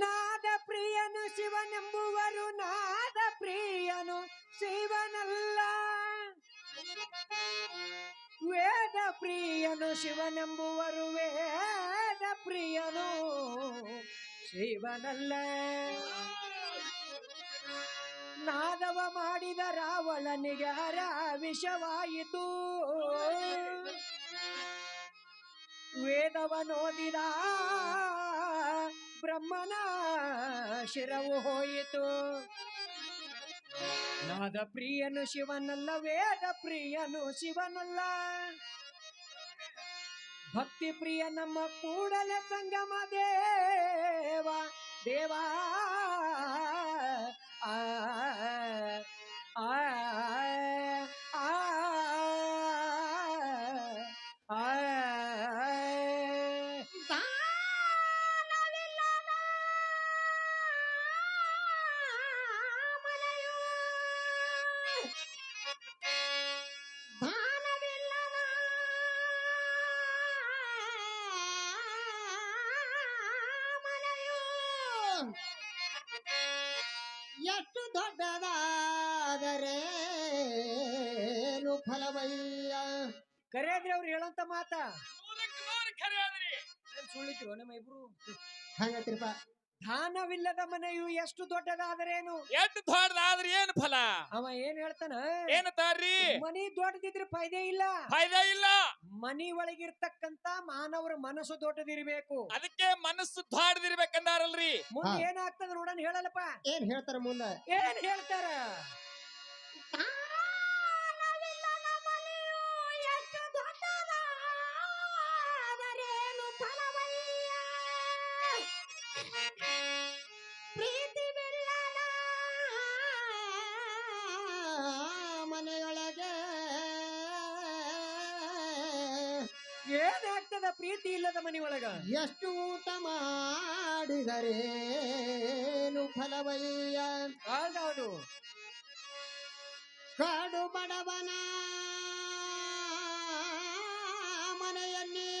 ನಾದ ಪ್ರಿಯನು ಶಿವನೆಂಬುವರು ನಾದ ಪ್ರಿಯನು ಶಿವನಲ್ಲ ವೇದ ಪ್ರಿಯನು ಶಿವನೆಂಬುವರು ವೇದ ಪ್ರಿಯನು ಶಿವನಲ್ಲ ನಾದವ ಮಾಡಿದ ರಾವಣನಿಗೆ ಹರ ವಿಷವಾಯಿತು ವೇದವನೋದಿದ ಬ್ರಹ್ಮನ ಶಿರವು ಹೋಯಿತು. ನಾದ ಪ್ರಿಯನು ಶಿವನಲ್ಲ, ವೇದ ಪ್ರಿಯನು ಶಿವನಲ್ಲ. ಭಕ್ತಿ ಪ್ರಿಯ ನಮ್ಮ ಕೂಡಲ ಸಂಗಮ ದೇವ ದೇವ. ಎಷ್ಟು ದೊಡ್ಡದಾದರೆ ಫಲವಯ್ಯ? ಕರೆಯಾದ್ರಿ ಅವ್ರು ಹೇಳಂತ ಮಾತಾ. ಸುಳ್ಳಿತ್ರಿ ನಮ್ಮ ಇಬ್ರು? ಹಂಗತ್ರಿಪ್ಪ. ದಾನವಿಲ್ಲದ ಮನೆಯು ಎಷ್ಟು ದೊಡ್ಡದಾದರೇನು? ಎಷ್ಟು ದೊಡ್ಡದಾದ್ರೆ ಏನ್ ಫಲ? ಅವ ಏನ್ ಹೇಳ್ತಾನ? ಏನತಾರ್ರಿ ಮನಿ ದೊಡ್ಡದಿದ್ರೆ ಫೈದೆ ಇಲ್ಲ. ಫಾಯ್ದೆ ಇಲ್ಲ. ಮನಿ ಒಳಗಿರ್ತಕ್ಕಂತ ಮಾನವರ ಮನಸ್ಸು ದೊಡ್ಡದಿರ್ಬೇಕು. ಅದಕ್ಕೆ ಮನಸ್ಸು ದೊಡ್ಡದಿರ್ಬೇಕಂದಾರಲ್ರಿ. ಮುಂದೆ. ಏನಾಗ್ತದ ನೋಡನ್ ಹೇಳಲ್ಲಪ್ಪ. ಏನ್ ಹೇಳ್ತಾರ ಮುಂದೆ? ಏನ್ ಹೇಳ್ತಾರ? ಏನಾಗ್ತದ ಪ್ರೀತಿ ಇಲ್ಲದ ಮನಿ ಒಳಗ ಎಷ್ಟು ಊಟ ಮಾಡಿದರೇನು ಫಲವಯ್ಯ? ಹೌದೌದು. ಕಾಡು ಬಡವನ ಮನೆಯಲ್ಲಿ.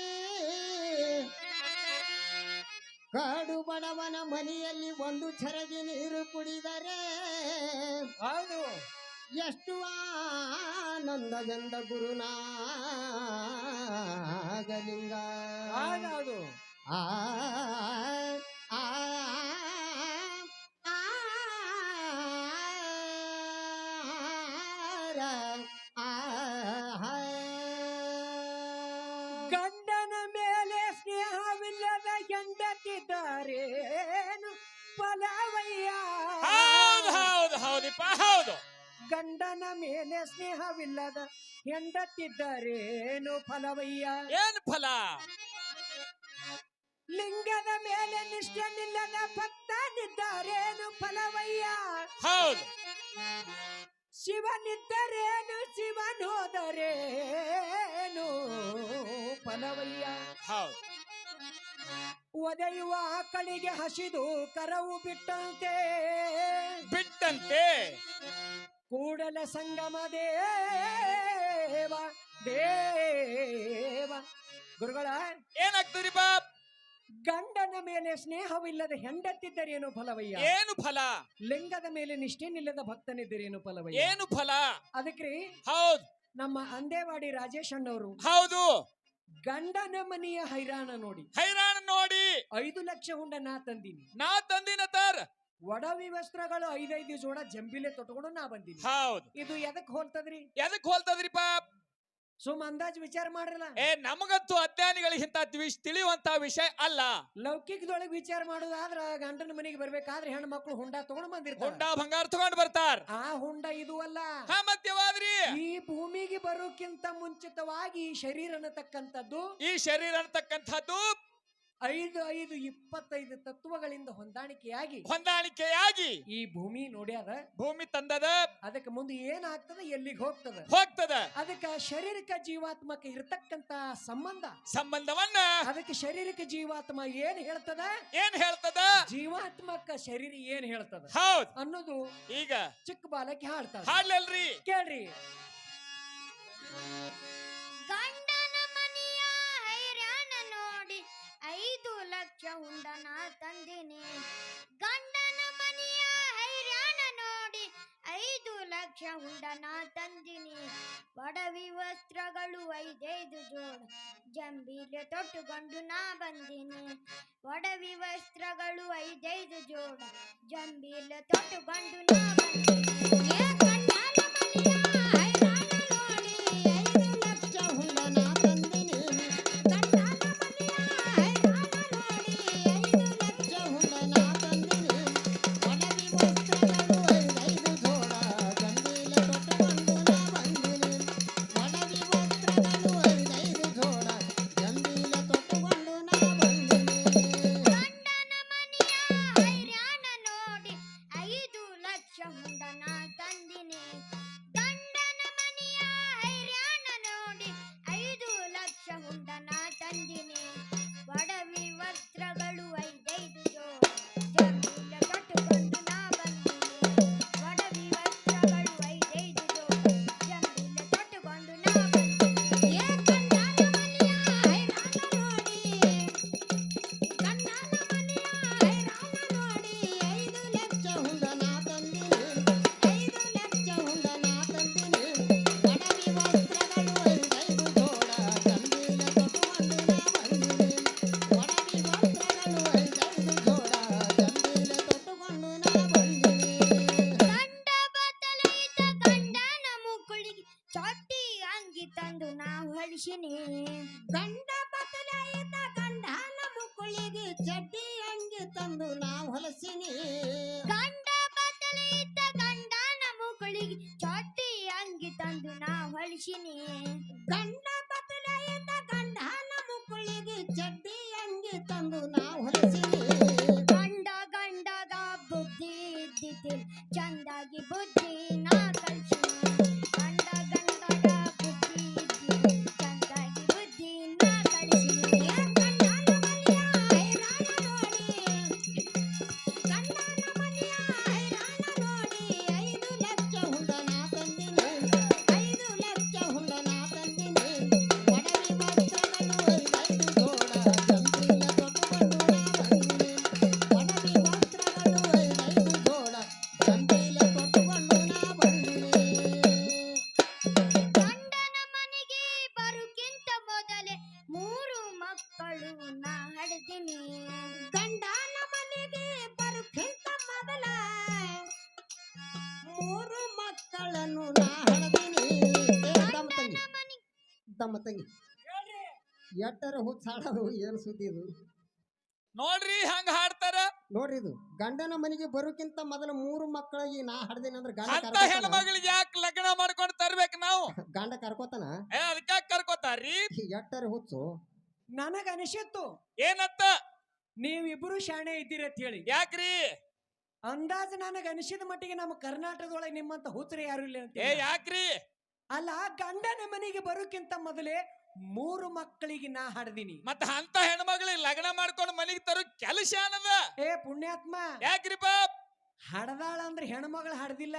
ಕಾಡು ಬಡವನ ಮನೆಯಲ್ಲಿ ಒಂದು ಚರಗಿ ನೀರು ಕುಡಿದರೆ ಹೌದು. ಎಷ್ಟು ಆನಂದದಿಂದ ಗುರುನಾಗಲಿಂಗ ಹೌದೌದು ಆ ಆ ಗಂಡನ ಮೇಲೆ ಸ್ನೇಹವಿಲ್ಲದ ಹೆಂಡತಿದ್ದಾರೇನು ಫಲವಯ್ಯ ಹೌದು ಹೌದು ಹೌದಿಪ್ಪ ಹೌದು ಗಂಡನ ಮೇಲೆ ಸ್ನೇಹವಿಲ್ಲದ ಹೆಂಡತಿದ್ದಾರೇನು ಫಲವಯ್ಯ? ಏನ್ ಫಲ? ಲಿಂಗದ ಮೇಲೆ ನಿಷ್ಠೆ ನಿಲ್ಲದ ಭಕ್ತನಿದ್ದಾರೇನು ಫಲವಯ್ಯ? ಹೌದು. ಶಿವನಿದ್ದರೇನು ಶಿವನೋದರೇನು ಫಲವಯ್ಯ? ಹೌದು. ಒದೆಯುವ ಆಕಳಿಗೆ ಹಸಿದು ಕರವು ಬಿಟ್ಟಂತೆ. ಬಿಟ್ಟಂತೆ. ಕೂಡಲ ಸಂಗಮ ದೇವ ದೇವ. ಗುರುಗಳ ಏನಾಗ್ತದೆ ಬಾಪ್? ಗಂಡನ ಮೇಲೆ ಸ್ನೇಹವಿಲ್ಲದ ಹೆಂಡತ್ತಿದ್ದರೇನು ಫಲವಯ್ಯ? ಏನು ಫಲ? ಲಿಂಗದ ಮೇಲೆ ನಿಷ್ಠೇನಿಲ್ಲದ ಭಕ್ತನಿದ್ದರೇನು ಫಲವಯ್ಯ? ಏನು ಫಲ? ಅದಕ್ರಿ ಹೌದು. ನಮ್ಮ ಅಂದೇವಾಡಿ ರಾಜೇಶ್ ಅಣ್ಣವರು ಹೌದು. ಗಂಡನ ಮನೆಯ ಹೈರಾಣ ನೋಡಿ ಹೈರಾಣ ನೋಡಿ. ಐದು ಲಕ್ಷ ಹುಂಡ ನಾ ತಂದೀನಿ. ನಾ ತಂದಿನ ತರ್? ಒಡವಿ ವಸ್ತ್ರಗಳು ಐದೈದು ಜೋಡ ಜಂಬಿಲೆ ತೊಟ್ಕೊಂಡು ನಾ ಬಂದೀನಿ. ಹೌದು. ಇದು ಎದಕ್ ಹೋಲ್ತದ್ರಿ? ಎದಕ್ ಹೋಲ್ತದ್ರಿ ಪಾಪ್? ಸುಮ್ ಅಂದಾಜ್ ವಿಚಾರ ಮಾಡ್ರಲ್ಲ. ಏ ನಮಗಂತೂ ಅಜ್ಞಾನಿಗಳಿಗೆ ಇಂತ ತಿಳಿಯುವಂತ ವಿಷಯ ಅಲ್ಲ. ಲೌಕಿಕದೊಳಗೆ ವಿಚಾರ ಮಾಡುದಾದ್ರ ಗಂಡನ ಮನೆಗೆ ಬರ್ಬೇಕಾದ್ರೆ ಹೆಣ್ಣು ಮಕ್ಕಳು ಹುಂಡ ತಗೊಂಡ್ ಬಂದಿರ್ತಾರೆ. ಹುಂಡ ಬಂಗಾರ ತಗೊಂಡ್ ಬರ್ತಾರ. ಆ ಹುಂಡ ಇದು ಅಲ್ಲ. ಹಾ ಮತ್ಯವಾದ್ರಿ ಈ ಭೂಮಿಗೆ ಬರೋಕ್ಕಿಂತ ಮುಂಚಿತವಾಗಿ ಈ ಶರೀರ ಅನ್ನತಕ್ಕಂಥದ್ದು ಈ ಶರೀರ ಅಂತಕ್ಕಂಥದ್ದು ಐದು ಐದು ಇಪ್ಪತ್ತೈದು ತತ್ವಗಳಿಂದ ಹೊಂದಾಣಿಕೆಯಾಗಿ ಹೊಂದಾಣಿಕೆಯಾಗಿ ಈ ಭೂಮಿ ನೋಡ್ಯಾದ ಭೂಮಿ ತಂದದ. ಅದಕ್ಕೆ ಮುಂದೆ ಏನಾಗ್ತದ? ಎಲ್ಲಿಗೆ ಹೋಗ್ತದ? ಹೋಗ್ತದ. ಅದಕ್ಕೆ ಶಾರೀರಿಕ ಜೀವಾತ್ಮಕ ಇರತಕ್ಕಂತ ಸಂಬಂಧ. ಸಂಬಂಧವನ್ನ ಅದಕ್ಕೆ ಶಾರೀರಿಕ ಜೀವಾತ್ಮ ಏನ್ ಹೇಳ್ತದ? ಏನ್ ಹೇಳ್ತದ? ಜೀವಾತ್ಮಕ ಶರೀರ ಏನ್ ಹೇಳ್ತದ? ಹೌದ್. ಅನ್ನೋದು ಈಗ ಚಿಕ್ಕ ಬಾಲಕ್ಕೆ ಹಾಡ್ತಾಳ. ಹಾಡ್ಲಲ್ರಿ. ಕೇಳ್ರಿ. ಹುಂಡನ ತಂದಿನಿ. ಗಂಡನ ಮನೆಯ ಹೈರಾಣ ನೋಡಿ ಐದು ಲಕ್ಷ ಹುಂಡನ ತಂದಿನಿ. ಒಡವಿ ವಸ್ತ್ರಗಳು ಐದೈದು ಜೋಡು ಜಂಬೀಲೆ ತೊಟ್ಟುಕೊಂಡು ನಾ ಬಂದಿನಿ. ಒಡವಿ ವಸ್ತ್ರಗಳು ಐದೈದು ಜೋಡು ತೊಟ್ಟು ತೊಟ್ಟುಕೊಂಡು ನಾ ಬಂದಿನಿ. ಎಟ್ಟರ ಹುಚ್ಚಾಡೋದು ಏನು ಸುದ್ದಿ ಇದು? ನೋಡ್ರಿ ಹಂಗ ಹಾಡ್ತಾರ. ನೋಡ್ರಿ ಇದು ಗಂಡನ ಮನೆಗೆ ಬರೋಕ್ಕಿಂತ ಮೊದಲ ಮೂರು ಮಕ್ಕಳಿಗೆ ನಾ ಹಡ್ದೇನಿ ಅಂದ್ರೆ ಗಂಡ ಅಂತ ಕರ್ಕೋತಾನ? ಹೆಣ್ಮಗಳಿಗೆ ಯಾಕೆ ಲಗ್ನ ಮಾಡ್ಕೊಂಡು ತರ್ಬೇಕು ನಾವು? ಗಂಡ ಕರ್ಕೋತಾನ? ಏ ಅದಕ್ಕೆ ಕರ್ಕೋತಾರ್ರಿ? ಎಟ್ಟರ ಹುಚ್ಚು? ನನಗ ಅನಿಸಿತ್ತು. ಏನಂತ ನೀವಿಬ್ರು ಶಾಣೆ ಇದ್ದೀರಿ ಅಂತ ಹೇಳಿ. ಯಾಕ್ರಿ? ಅಂದಾಜು ನನಗ ಅನಿಸಿದ ಮಟ್ಟಿಗೆ ನಮ್ಮ ಕರ್ನಾಟಕದೊಳಗೆ ನಿಮ್ಮಂತ ಹುಚ್ಚರು ಯಾರು ಇಲ್ಲ ಅಂತ ಏ ಯಾಕ್ರಿ? ಅಲ್ಲ ಗಂಡನ ಮನೆಗೆ ಬರೋಕ್ಕಿಂತ ಮೊದಲೇ ಮೂರು ಮಕ್ಕಳಿಗೆ ನಾ ಹಡ್ದಿನಿ ಮತ್ತ ಅಂತ ಹೆಣ್ಮಗಳಿಗೆ ಲಗ್ನ ಮಾಡ್ಕೊಂಡು ಮನೆಗೆ ತರೋ ಕೆಲಸ ಏನದ? ಏ ಪುಣ್ಯಾತ್ಮ. ಯಾಕ್ರಿ ಬಾಪ್ ಹಡದಾಳ ಅಂದ್ರೆ ಹೆಣ್ಮಗಳು ಹಡ್ದಿಲ್ಲ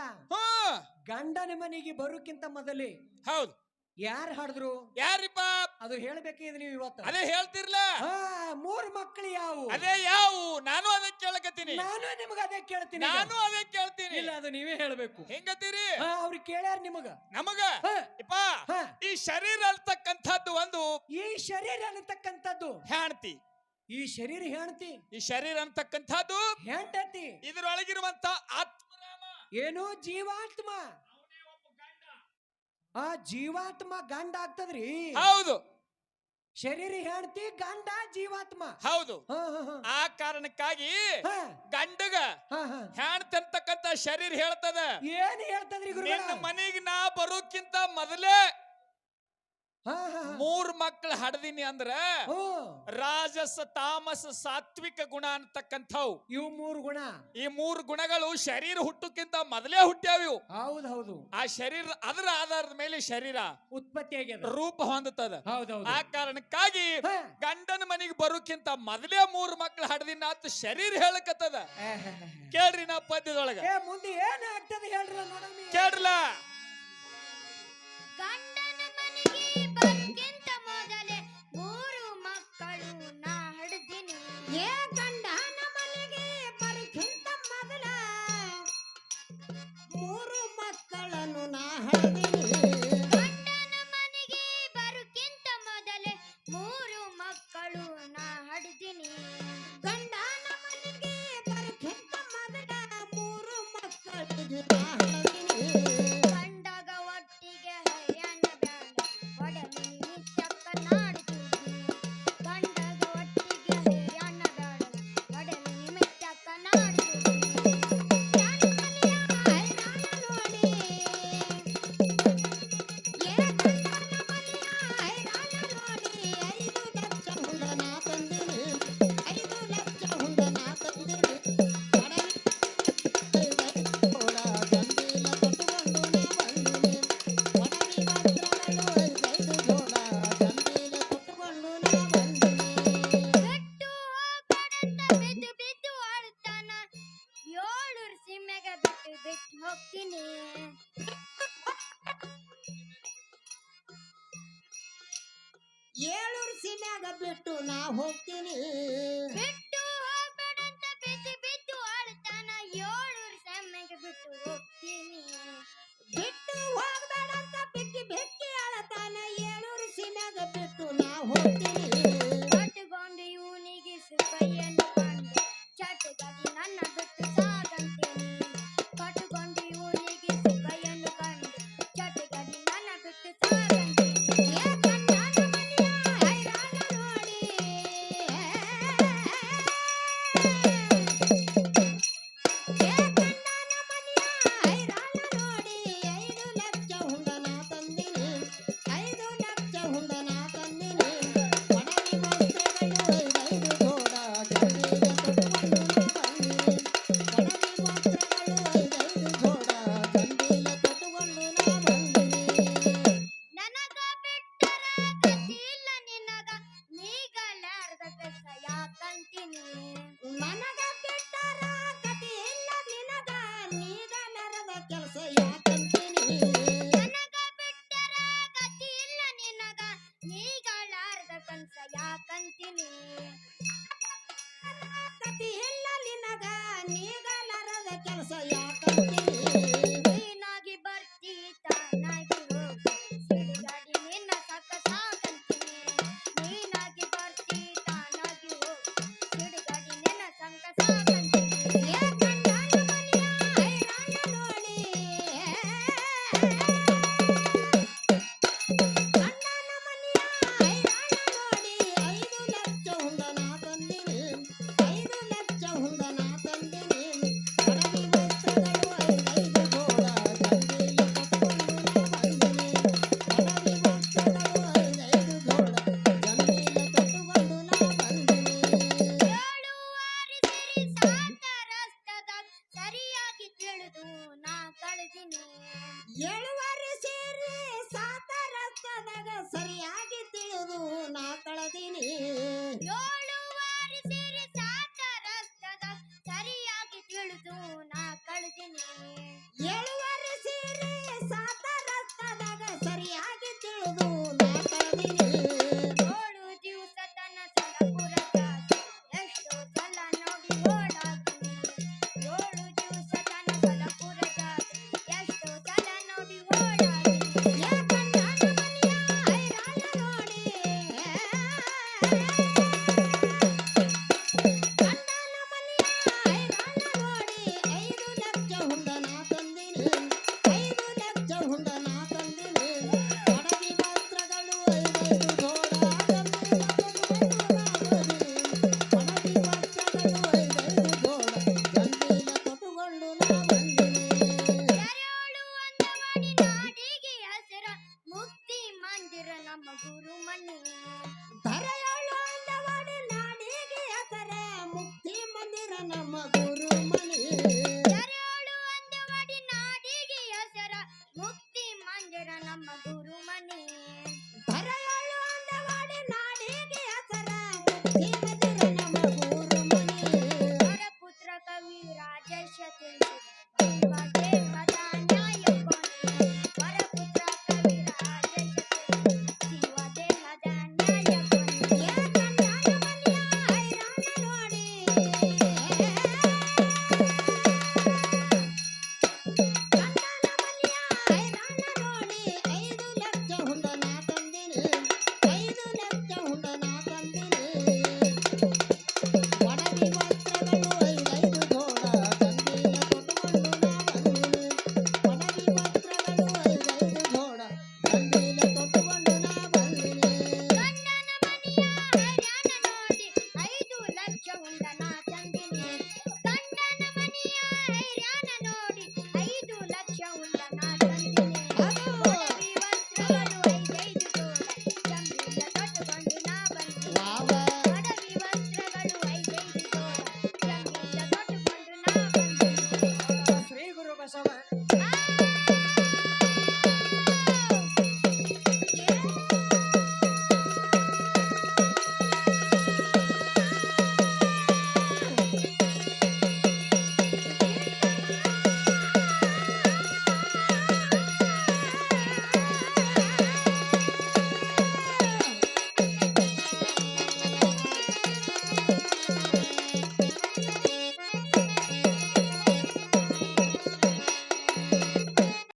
ಗಂಡನ ಮನೆಗೆ ಬರೋಕ್ಕಿಂತ ಮೊದಲೇ ಹೌದು. ಯಾರು ಹಡದ್ರು ಯಾರ್ರಿ ಬಾಪ್ ಅದು ಹೇಳ್ಬೇಕಿದ್ ನೀವು ಇವತ್ತು. ಅದೇ ಹೇಳ್ತಿರ್ಲ. ಹಾ ಮೂರು ಮಕ್ಕಳು ಯಾವು? ಅದೇ ಯಾವ? ನಾನು ಅದೇ ಕೇಳಕತ್ತೀನಿ. ನಾನು ನಿಮ್ಗೆ ಅದೇ ಕೇಳ್ತೀನಿ ಈಗ. ನಾನು ಅದೇ ಕೇಳ್ತೀನಿ. ಇಲ್ಲ ಅದು ನೀವೇ ಹೇಳಬೇಕು. ಹೆಂಗತ್ತೀರಿ? ಹಾ ಅವ್ರು ಕೇಳ್ಯಾರ ನಿಮಗ. ನಮಗ? ಹಾ, ಇಪ್ಪ ಹಾ. ಈ ಶರೀರ ಅಲ್ತಕ್ಕಂಥದ್ದು ಒಂದು ಈ ಶರೀರ ಅನ್ನತಕ್ಕಂಥದ್ದು ಹೇಳ್ತಿ ಈ ಶರೀರ ಹೇಳ್ತಿ ಈ ಶರೀರ ಅಂತಕ್ಕಂಥದ್ದು ಹೆಂಡತಿ. ಇದ್ರೊಳಗಿರುವಂತ ಆತ್ಮರಾಮ. ಏನು ಜೀವಾತ್ಮ. ಆ ಜೀವಾತ್ಮ ಗಂಡ ಆಗ್ತದ್ರಿ. ಹೌದು. ಶರೀರ ಹೇಳ್ತಿ ಗಂಡ ಜೀವಾತ್ಮ. ಹೌದು. ಆ ಕಾರಣಕ್ಕಾಗಿ ಗಂಡಗ ಹಾ, ಹಾ. ಹೆಣ್ತಿ ಅಂತಕ್ಕಂತ ಶರೀರ ಹೇಳ್ತದ. ಏನ್ ಹೇಳ್ತದ್ರಿ ಮನೆಗೆ ನಾ ಬರೋಕ್ಕಿಂತ ಮೊದಲೇ ಮೂರ್ ಮಕ್ಳು ಹಡ್ದಿನಿ ಅಂದ್ರ ರಾಜಸ ತಾಮಸ ಸಾತ್ವಿಕ ಗುಣ ಅಂತಕ್ಕಂಥವು. ಇವು ಮೂರು ಗುಣ. ಈ ಮೂರು ಗುಣಗಳು ಶರೀರ ಹುಟ್ಟಕ್ಕಿಂತ ಮೊದಲೇ ಹುಟ್ಟ್ಯಾವ ಇವು. ಹೌದು ಹೌದು. ಆ ಶರೀರ ಅದರ ಆಧಾರದ ಮೇಲೆ ಶರೀರ ಉತ್ಪತ್ತಿ ಆಗ್ಯದ. ರೂಪ ಹೊಂದುತ್ತದ ಹೌದೌದು ಆ ಕಾರಣಕ್ಕಾಗಿ ಗಂಡನ ಮನೆಗೆ ಬರೋಕ್ಕಿಂತ ಮೊದಲೇ ಮೂರು ಮಕ್ಳು ಹಡ್ದಿನ ಅಂತ ಶರೀರ ಹೇಳಕತ್ತದ. ಕೇಳ್ರಿ ನಾ ಪದ್ಯದೊಳಗೆ. ಏ ಮುಂದೆ ಏನ್ ಆಗ್ತದೆ ಹೇಳ್ರಿ ನೋಡಮ್ಮಿ. ಕೇಳ್ರಲ್ಲ goodbye. 我弟弟 ನೀಗಲರದ